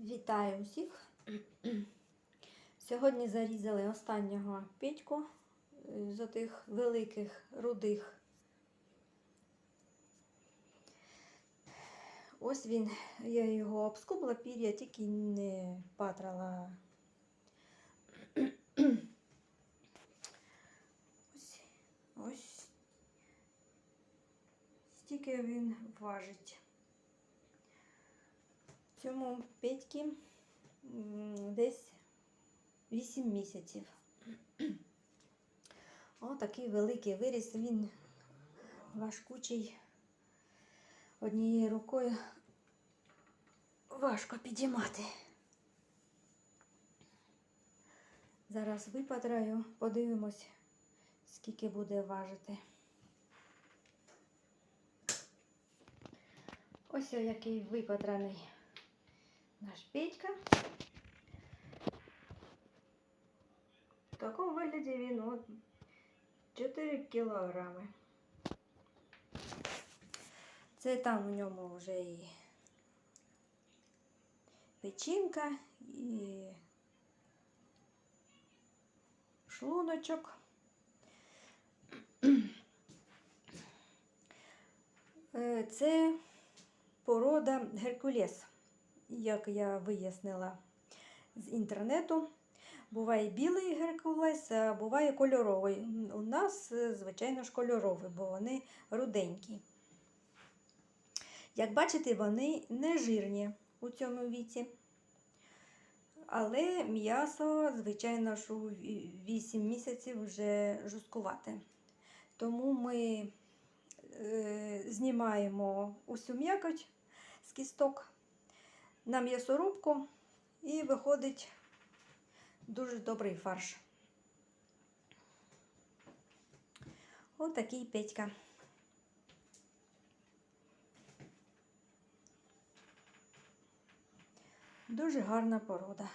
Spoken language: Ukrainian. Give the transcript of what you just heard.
Вітаю усіх. Сьогодні зарізали останнього петьку е, з отих великих рудих. Ось він, я його обскубла пір'я, тільки не патрала. Ось, ось стільки він важить. Цьому Петьки десь 8 місяців. О, такий великий виріс, він важкучий. Однією рукою важко підіймати. Зараз випатраю, подивимось, скільки буде важити. Ось який випатраний наш Петька. В такому вигляді він от 4 кілограми. Це там у ньому вже і печінка, і шлуночок. Е, Це порода Геркулес як я вияснила з інтернету. Буває білий геркулес, а буває кольоровий. У нас, е, звичайно ж, кольоровий, бо вони руденькі. Як бачите, вони не жирні у цьому віці. Але м'ясо, звичайно ж, у 8 місяців вже жорсткувате. Тому ми е, знімаємо усю м'якоть з кісток на м'ясорубку і виходить дуже добрий фарш. Отакий Петька. Дуже гарна порода.